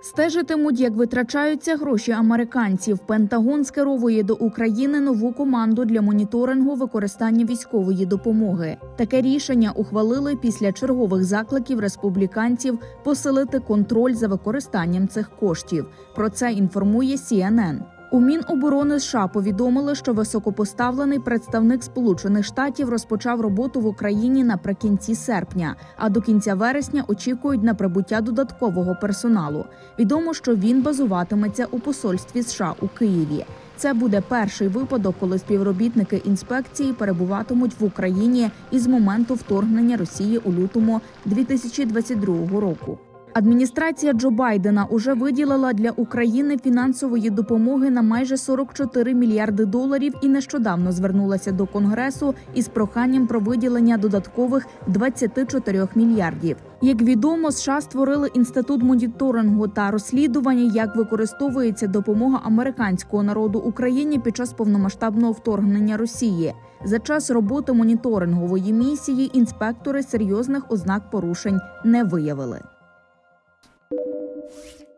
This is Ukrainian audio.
Стежитимуть, як витрачаються гроші американців. Пентагон скеровує до України нову команду для моніторингу використання військової допомоги. Таке рішення ухвалили після чергових закликів республіканців посилити контроль за використанням цих коштів. Про це інформує CNN. У Міноборони США повідомили, що високопоставлений представник Сполучених Штатів розпочав роботу в Україні наприкінці серпня, а до кінця вересня очікують на прибуття додаткового персоналу. Відомо, що він базуватиметься у посольстві США у Києві. Це буде перший випадок, коли співробітники інспекції перебуватимуть в Україні із моменту вторгнення Росії у лютому 2022 року. Адміністрація Джо Байдена уже виділила для України фінансової допомоги на майже 44 мільярди доларів і нещодавно звернулася до Конгресу із проханням про виділення додаткових 24 мільярдів. Як відомо, США створили інститут моніторингу та розслідування, як використовується допомога американського народу Україні під час повномасштабного вторгнення Росії. За час роботи моніторингової місії інспектори серйозних ознак порушень не виявили. Thank you.